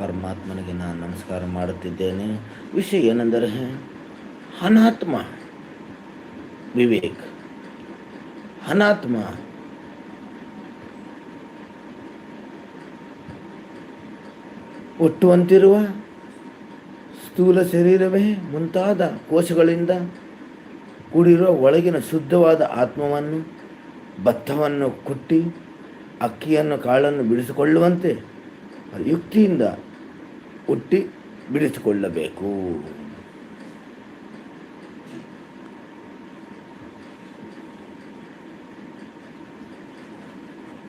ಪರಮಾತ್ಮನಿಗೆ ನಾನು ನಮಸ್ಕಾರ ಮಾಡುತ್ತಿದ್ದೇನೆ. ವಿಷಯ ಏನೆಂದರೆ, ಅನಾತ್ಮ ವಿವೇಕ್. ಅನಾತ್ಮ ಒಟ್ಟುವಂತಿರುವ ಸ್ಥೂಲ ಶರೀರವೇ ಮುಂತಾದ ಕೋಶಗಳಿಂದ ಕೂಡಿರುವ ಒಳಗಿನ ಶುದ್ಧವಾದ ಆತ್ಮವನ್ನು ಭತ್ತವನ್ನು ಕುಟ್ಟಿ, ಅಕ್ಕಿಯನ್ನು ಕಾಳನ್ನು ಬಿಡಿಸಿಕೊಳ್ಳುವಂತೆ ಯುಕ್ತಿಯಿಂದ ಹುಟ್ಟಿ ಬಿಡಿಸಿಕೊಳ್ಳಬೇಕು.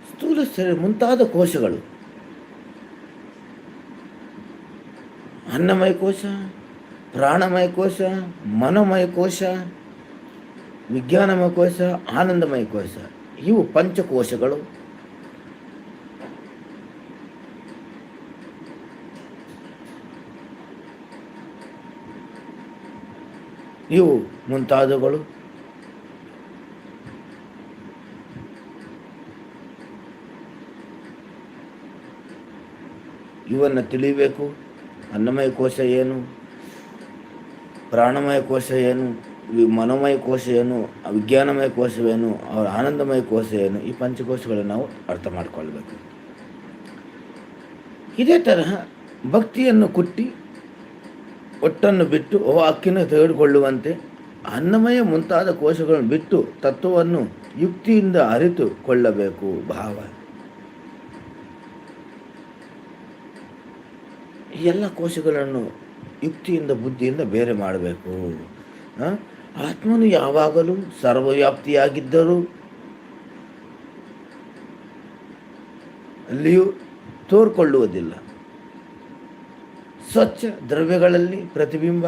ಸ್ಥೂಲ ಮುಂತಾದ ಕೋಶಗಳು. ಅನ್ನಮಯ ಕೋಶ, ಪ್ರಾಣಮಯ ಕೋಶ, ಮನೋಮಯ ಕೋಶ, ವಿಜ್ಞಾನಮಯ ಕೋಶ, ಆನಂದಮಯ ಕೋಶ, ಇವು ಪಂಚಕೋಶಗಳು. ಇವು ಮುಂತಾದವುಗಳು. ಇವನ್ನು ತಿಳಿಬೇಕು. ಅನ್ನಮಯ ಕೋಶ ಏನು? ಪ್ರಾಣಮಯ ಕೋಶ ಏನು? ಮನೋಮಯ ಕೋಶ ಏನು? ವಿಜ್ಞಾನಮಯ ಕೋಶವೇನು ಅವರ ಆನಂದಮಯ ಕೋಶ ಏನು? ಈ ಪಂಚಕೋಶಗಳನ್ನು ನಾವು ಅರ್ಥ ಮಾಡಿಕೊಳ್ಬೇಕು. ಇದೇ ತರಹ ಭಕ್ತಿಯನ್ನು ಕುಟ್ಟಿ ಒಟ್ಟನ್ನು ಬಿಟ್ಟು ಓ ಅಕ್ಕಿನ ತೆಗೆದುಕೊಳ್ಳುವಂತೆ ಅನ್ನಮಯ ಮುಂತಾದ ಕೋಶಗಳನ್ನು ಬಿಟ್ಟು ತತ್ವವನ್ನು ಯುಕ್ತಿಯಿಂದ ಅರಿತುಕೊಳ್ಳಬೇಕು ಭಾವ. ಎಲ್ಲ ಕೋಶಗಳನ್ನು ಯುಕ್ತಿಯಿಂದ ಬುದ್ಧಿಯಿಂದ ಬೇರೆ ಮಾಡಬೇಕು? ಆತ್ಮನು ಯಾವಾಗಲೂ ಸರ್ವವ್ಯಾಪ್ತಿಯಾಗಿದ್ದರೂ ಅಲ್ಲಿಯೂ ತೋರ್ಕೊಳ್ಳುವುದಿಲ್ಲ. ಸ್ವಚ್ಛ ದ್ರವ್ಯಗಳಲ್ಲಿ ಪ್ರತಿಬಿಂಬ.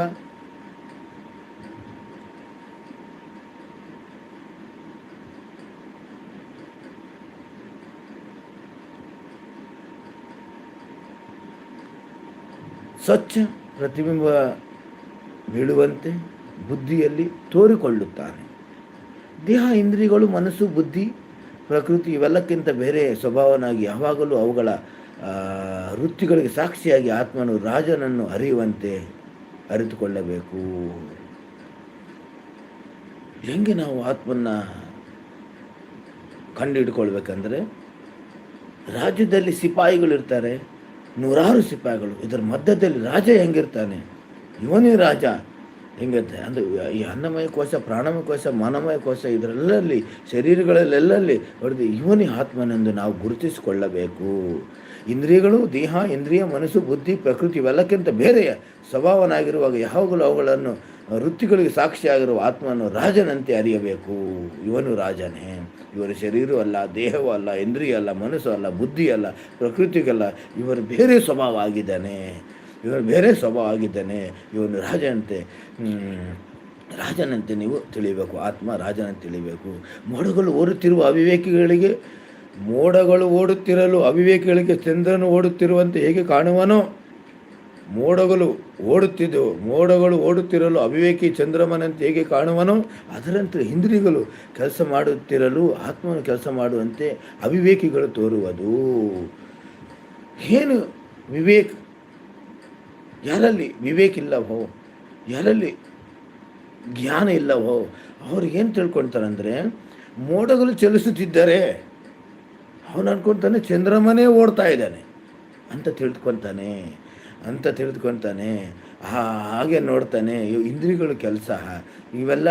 ಸ್ವಚ್ಛ ಪ್ರತಿಬಿಂಬ ಬೀಳುವಂತೆ ಬುದ್ಧಿಯಲ್ಲಿ ತೋರಿಕೊಳ್ಳುತ್ತಾನೆ. ದೇಹ, ಇಂದ್ರಿಯಗಳು, ಮನಸ್ಸು, ಬುದ್ಧಿ, ಪ್ರಕೃತಿ ಇವೆಲ್ಲಕ್ಕಿಂತ ಬೇರೆ ಸ್ವಭಾವನಾಗಿ ಯಾವಾಗಲೂ ಅವುಗಳ ವೃತ್ತಿಗಳಿಗೆ ಸಾಕ್ಷಿಯಾಗಿ ಆತ್ಮನು ರಾಜನನ್ನು ಅರಿಯುವಂತೆ ಅರಿತುಕೊಳ್ಳಬೇಕು. ಹೆಂಗೆ ನಾವು ಆತ್ಮನ್ನ ಕಂಡುಹಿಡ್ಕೊಳ್ಬೇಕಂದ್ರೆ ರಾಜ್ಯದಲ್ಲಿ ಸಿಪಾಯಿಗಳಿರ್ತಾರೆ, ನೂರಾರು ಸಿಪಾಯಿಗಳು, ಇದರ ಮಧ್ಯದಲ್ಲಿ ರಾಜ ಹೆಂಗಿರ್ತಾನೆ? ಇವನೇ ರಾಜ. ಹೆಂಗಿರ್ತಾನೆ ಅಂದರೆ ಈ ಅನ್ನಮಯ ಕೋಶ, ಪ್ರಾಣಮಯ ಕೋಶ, ಮಾನಮಯ ಕೋಶ ಇದರೆಲ್ಲಲ್ಲಿ, ಶರೀರಗಳಲ್ಲೆಲ್ಲಲ್ಲಿ ಹೊಡೆದು ಇವನೇ ಆತ್ಮನೆಂದು ನಾವು ಗುರುತಿಸಿಕೊಳ್ಳಬೇಕು. ಇಂದ್ರಿಯಗಳು, ದೇಹ, ಇಂದ್ರಿಯ, ಮನಸ್ಸು, ಬುದ್ಧಿ, ಪ್ರಕೃತಿ ಇವೆಲ್ಲಕ್ಕಿಂತ ಬೇರೆಯ ಸ್ವಭಾವನಾಗಿರುವಾಗ ಯಾವಾಗಲೂ ಅವುಗಳನ್ನು ವೃತ್ತಿಗಳಿಗೆ ಸಾಕ್ಷಿಯಾಗಿರುವ ಆತ್ಮನು ರಾಜನಂತೆ ಅರಿಯಬೇಕು. ಇವನು ರಾಜನೇ. ಇವರ ಶರೀರವೂ ಅಲ್ಲ, ದೇಹವೂ ಅಲ್ಲ, ಇಂದ್ರಿಯ ಅಲ್ಲ, ಮನಸ್ಸು ಅಲ್ಲ ಬುದ್ಧಿ ಅಲ್ಲ ಪ್ರಕೃತಿಗಲ್ಲ ಇವರು ಬೇರೆ ಸ್ವಭಾವ ಆಗಿದ್ದಾನೆ. ಇವನು ಬೇರೆ ಸ್ವಭಾವ ಆಗಿದ್ದಾನೆ. ಇವನು ರಾಜನಂತೆ ರಾಜನಂತೆ ನೀವು ತಿಳಿಯಬೇಕು, ಆತ್ಮ ರಾಜನಂತೆ ತಿಳಿಬೇಕು ಮೋಡಗಳು ಓಡುತ್ತಿರುವ ಅವಿವೇಕಿಗಳಿಗೆ, ಮೋಡಗಳು ಓಡುತ್ತಿರಲು ಅವಿವೇಕಿಗಳಿಗೆ ಚಂದ್ರನು ಓಡುತ್ತಿರುವಂತೆ ಹೇಗೆ ಕಾಣುವನೋ, ಮೋಡಗಳು ಓಡುತ್ತಿದ್ದವು ಮೋಡಗಳು ಓಡುತ್ತಿರಲು ಅವಿವೇಕಿ ಚಂದ್ರಮನಂತೆ ಹೇಗೆ ಕಾಣುವನೋ, ಅದರಂತೆ ಹಿಂದ್ರಿಗಳು ಕೆಲಸ ಮಾಡುತ್ತಿರಲು, ಆತ್ಮನು ಕೆಲಸ ಮಾಡುವಂತೆ ಅವಿವೇಕಿಗಳು ತೋರುವುದು. ಏನು ವಿವೇಕ್ ಯಾರಲ್ಲಿ ವಿವೇಕ್ ಇಲ್ಲವೋ ಯಾರಲ್ಲಿ ಜ್ಞಾನ ಇಲ್ಲವೋ, ಅವ್ರು ಏನು ತಿಳ್ಕೊಳ್ತಾರಂದರೆ ಮೋಡಗಳು ಚಲಿಸುತ್ತಿದ್ದಾರೆ ಅವನು ಅನ್ಕೊತಾನೆ ಚಂದ್ರಮನೇ ಓಡ್ತಾ ಇದ್ದಾನೆ. ಅಂತ ತಿಳ್ಕೊತಾನೆ, ಅಂತ ತಿಳಿದುಕೊತಾನೆ ಹಾಗೆ ನೋಡ್ತಾನೆ ಇಂದ್ರಿಗಳ ಇಂದ್ರಿಯಗಳ ಕೆಲಸ, ಇವೆಲ್ಲ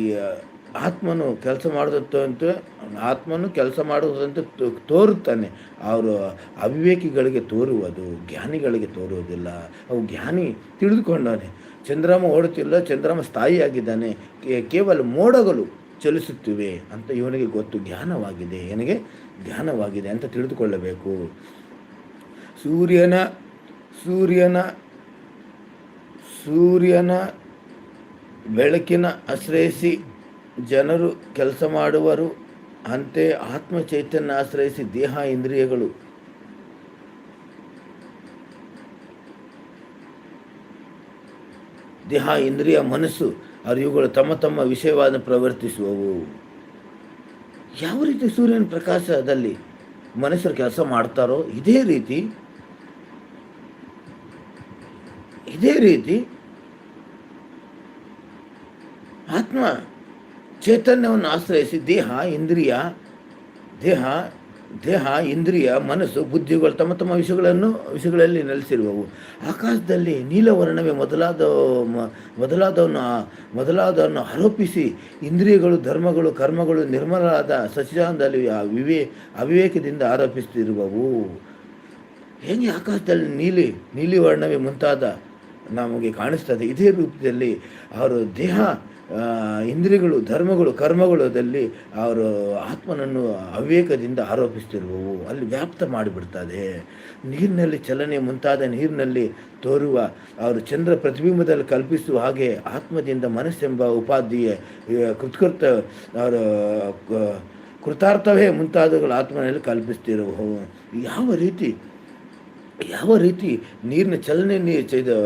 ಈ ಆತ್ಮನು ಕೆಲಸ ಅಂತ, ಆತ್ಮನು ಕೆಲಸ ಮಾಡುವುದಂತ ತೋರುತ್ತಾನೆ. ಅವರು ಅವಿವೇಕಿಗಳಿಗೆ ತೋರುವುದು, ಜ್ಞಾನಿಗಳಿಗೆ ತೋರುವುದಿಲ್ಲ. ಅವು ಜ್ಞಾನಿ ತಿಳಿದುಕೊಂಡಾನೆ ಚಂದ್ರಮ ಓಡುತ್ತಿಲ್ಲ, ಚಂದ್ರಮ ಸ್ಥಾಯಿಯಾಗಿದ್ದಾನೆ. ಕೇವಲ ಮೋಡಗಳು ಚಲಿಸುತ್ತಿವೆ ಅಂತ ಇವನಿಗೆ ಗೊತ್ತು. ಜ್ಞಾನವಾಗಿದೆ. ಇವನಿಗೆ ಜ್ಞಾನವಾಗಿದೆ ಅಂತ ತಿಳಿದುಕೊಳ್ಳಬೇಕು. ಸೂರ್ಯನ ಸೂರ್ಯನ ಸೂರ್ಯನ ಬೆಳಕಿನ ಆಶ್ರಯಿಸಿ ಜನರು ಕೆಲಸ ಮಾಡುವರು, ಅಂತೆ ಆತ್ಮ ಚೈತನ್ಯ ಆಶ್ರಯಿಸಿ ದೇಹ ಇಂದ್ರಿಯಗಳು. ದೇಹ, ಇಂದ್ರಿಯ, ಮನಸ್ಸು ಅರಿವುಗಳು ತಮ್ಮ ತಮ್ಮ ವಿಷಯವನ್ನು ಪ್ರವರ್ತಿಸುವವು. ಯಾವ ರೀತಿ ಸೂರ್ಯನ ಪ್ರಕಾಶದಲ್ಲಿ ಮನುಷ್ಯರು ಕೆಲಸ ಮಾಡ್ತಾರೋ, ಇದೇ ರೀತಿ ಇದೇ ರೀತಿ ಆತ್ಮ ಚೈತನ್ಯವನ್ನು ಆಶ್ರಯಿಸಿ ದೇಹ, ಇಂದ್ರಿಯ, ದೇಹ ದೇಹ, ಇಂದ್ರಿಯ, ಮನಸ್ಸು, ಬುದ್ಧಿಗಳು, ತಮ್ಮ ತಮ್ಮ ವಿಷಯಗಳನ್ನು, ವಿಷಯಗಳಲ್ಲಿ ನೆಲೆಸಿರುವವು. ಆಕಾಶದಲ್ಲಿ ನೀಲವರ್ಣವೇ ಮೊದಲಾದ ಮೊದಲಾದವನ್ನು ಮೊದಲಾದವನ್ನು ಆರೋಪಿಸಿ ಇಂದ್ರಿಯಗಳು, ಧರ್ಮಗಳು, ಕರ್ಮಗಳು ನಿರ್ಮಲವಾದ ಸಚಿದಾನದಲ್ಲಿ ವಿವೇ, ಅವಿವೇಕದಿಂದ ಆರೋಪಿಸುತ್ತಿರುವವು. ಹೇಗೆ ಆಕಾಶದಲ್ಲಿ ನೀಲಿ ನೀಲಿ ವರ್ಣವೇ ಮುಂತಾದ ನಮಗೆ ಕಾಣಿಸ್ತದೆ. ಇದೇ ರೂಪದಲ್ಲಿ ಅವರು ದೇಹ ಇಂದ್ರಿಯಗಳು, ಧರ್ಮಗಳು ಕರ್ಮಗಳಲ್ಲಿ ಅವರು ಆತ್ಮನನ್ನು ಅವೇಕದಿಂದ ಆರೋಪಿಸ್ತಿರುವವು. ಅಲ್ಲಿ ವ್ಯಾಪ್ತ ಮಾಡಿಬಿಡ್ತದೆ. ನೀರಿನಲ್ಲಿ ಚಲನೆ ಮುಂತಾದ ನೀರಿನಲ್ಲಿ ತೋರುವ ಅವರು ಚಂದ್ರ ಪ್ರತಿಬಿಂಬದಲ್ಲಿ ಕಲ್ಪಿಸುವ ಹಾಗೆ ಆತ್ಮದಿಂದ ಮನಸ್ಸೆಂಬ ಉಪಾಧಿಯ ಕೃತ್ಕೃತ ಅವರ ಕೃತಾರ್ಥವೇ ಮುಂತಾದವುಗಳು ಆತ್ಮನಲ್ಲಿ ಕಲ್ಪಿಸ್ತಿರುವವು. ಯಾವ ರೀತಿ ಯಾವ ರೀತಿ ನೀರಿನ ಚಲನೆ ಇದು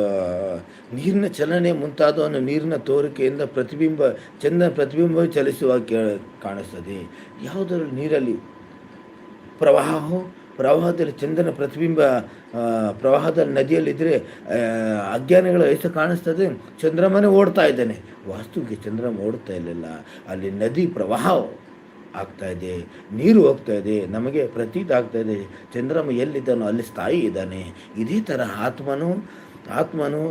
ನೀರಿನ ಚಲನೆ ಮುಂತಾದವನ್ನು ನೀರಿನ ತೋರಿಕೆಯಿಂದ ಪ್ರತಿಬಿಂಬ ಚಂದ ಪ್ರತಿಬಿಂಬ ಚಲಿಸುವ ಕಾಣಿಸ್ತದೆ. ಯಾವುದರಲ್ಲಿ ನೀರಲ್ಲಿ ಪ್ರವಾಹವು, ಪ್ರವಾಹದಲ್ಲಿ ಚಂದನ ಪ್ರತಿಬಿಂಬ ಪ್ರವಾಹದ ನದಿಯಲ್ಲಿದ್ದರೆ ಅಜ್ಞಾನಿಗಳ ವಯಸ್ಸು ಕಾಣಿಸ್ತದೆ. ಚಂದ್ರಮನೆ ಓಡ್ತಾ ಇದ್ದಾನೆ. ವಾಸ್ತುವಿಗೆ ಚಂದ್ರಮ ಓಡ್ತಾ ಇರಲಿಲ್ಲ ಅಲ್ಲಿ ನದಿ ಪ್ರವಾಹ ಆಗ್ತಾ ಇದೆ, ನೀರು ಹೋಗ್ತಾ ಇದೆ, ನಮಗೆ ಪ್ರತೀತ ಆಗ್ತಾ ಇದೆ. ಚಂದ್ರಮ್ಮ ಎಲ್ಲಿದ್ದಾನೋ ಅಲ್ಲಿ ಸ್ಥಾಯಿ ಇದ್ದಾನೆ. ಇದೇ ಥರ ಆತ್ಮನು ಆತ್ಮನು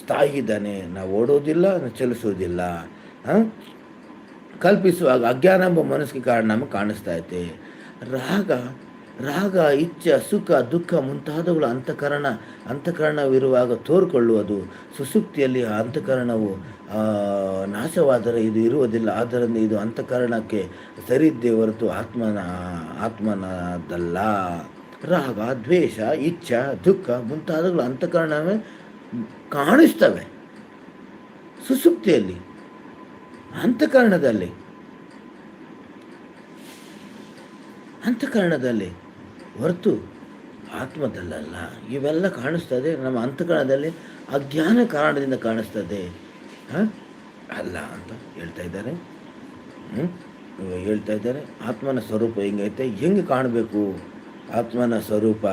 ಸ್ಥಾಯಿ ಇದ್ದಾನೆ. ನಾವು ಓಡೋದಿಲ್ಲ ಚಲಿಸೋದಿಲ್ಲ. ಕಲ್ಪಿಸುವಾಗ ಅಜ್ಞಾನ ಎಂಬ ಮನಸ್ಸಿಗೆ ಕಾರಣ ನಮಗೆ ಕಾಣಿಸ್ತಾ ಐತೆ ರಾಗ ರಾಗ, ಇಚ್ಛೆ, ಸುಖ, ದುಃಖ ಮುಂತಾದವುಗಳ ಅಂತಃಕರಣ, ಅಂತಃಕರಣವಿರುವಾಗ ತೋರ್ಕೊಳ್ಳುವುದು ಸುಸುಪ್ತಿಯಲ್ಲಿ ಆ ಅಂತಃಕರಣವು ನಾಶವಾದರೆ ಇದು ಇರುವುದಿಲ್ಲ. ಆದ್ದರಿಂದ ಇದು ಅಂತಃಕರಣಕ್ಕೆ ಸರಿದ್ದೇ ಹೊರತು ಆತ್ಮನ, ಆತ್ಮನದಲ್ಲ. ರಾಗ, ದ್ವೇಷ, ಇಚ್ಛಾ, ದುಃಖ ಮುಂತಾದವುಗಳು ಅಂತಃಕರಣವೇ ಕಾಣಿಸ್ತವೆ. ಸುಸುಪ್ತಿಯಲ್ಲಿ ಅಂತಃಕರಣದಲ್ಲಿ ಅಂತಃಕರಣದಲ್ಲಿ ಹೊರತು ಆತ್ಮದಲ್ಲಲ್ಲ. ಇವೆಲ್ಲ ಕಾಣಿಸ್ತದೆ. ನಮ್ಮ ಅಂತಃಕರಣದಲ್ಲಿ ಅಜ್ಞಾನ ಕಾರಣದಿಂದ ಕಾಣಿಸ್ತದೆ. ಹಾಂ? ಅಲ್ಲ ಅಂತ ಹೇಳ್ತಾ ಇದ್ದಾರೆ? ಹೇಳ್ತಾ ಇದ್ದಾರೆ, ಆತ್ಮನ ಸ್ವರೂಪ ಹೆಂಗೈತೆ? ಹೆಂಗೆ ಕಾಣಬೇಕು ಆತ್ಮನ ಸ್ವರೂಪ?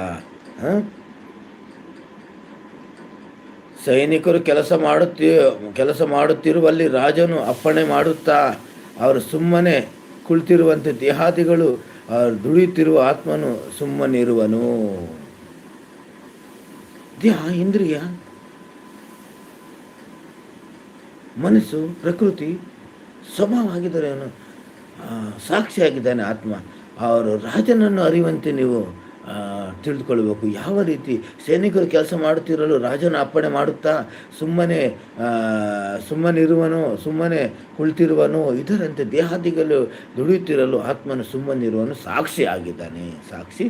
ಸೈನಿಕರು ಕೆಲಸ ಮಾಡುತ್ತಿ, ಕೆಲಸ ಮಾಡುತ್ತಿರುವಲ್ಲಿ ರಾಜನು ಅಪ್ಪಣೆ ಮಾಡುತ್ತಾ, ಅವರು ಸುಮ್ಮನೆ ಕುಳಿತಿರುವಂತೆ ದೇಹಾದಿಗಳು, ಅವರು ದುಡಿಯುತ್ತಿರುವ ಆತ್ಮನು ಸುಮ್ಮನಿರುವನು. ದೇಹ ಇಂದ್ರಿಯ? ಮನಸ್ಸು, ಪ್ರಕೃತಿ ಸ್ವಭಾವ ಆಗಿದ್ದಾರೆ ಅವನು ಸಾಕ್ಷಿಯಾಗಿದ್ದಾನೆ ಆತ್ಮ. ಅವರು ರಾಜನನ್ನು ಅರಿವಂತೆ ನೀವು ತಿಳಿದುಕೊಳ್ಬೇಕು ಯಾವ ರೀತಿ ಸೈನಿಕರು ಕೆಲಸ ಮಾಡುತ್ತಿರಲು ರಾಜನ ಅಪ್ಪಣೆ ಮಾಡುತ್ತಾ, ಸುಮ್ಮನೆ ಸುಮ್ಮನೆ ಸುಮ್ಮನಿರುವನು, ಸುಮ್ಮನೆ ಕುಳಿತಿರುವನು, ಇದರಂತೆ ದೇಹಾದಿಗಳು ದುಡಿಯುತ್ತಿರಲು ಆತ್ಮನು ಸುಮ್ಮನಿರುವನು ಸಾಕ್ಷಿ ಆಗಿದ್ದಾನೆ ಸಾಕ್ಷಿ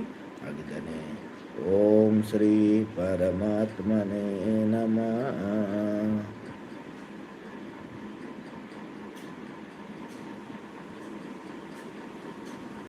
ಆಗಿದ್ದಾನೆ. ಓಂ ಶ್ರೀ ಪರಮಾತ್ಮನೇ ನಮಃ.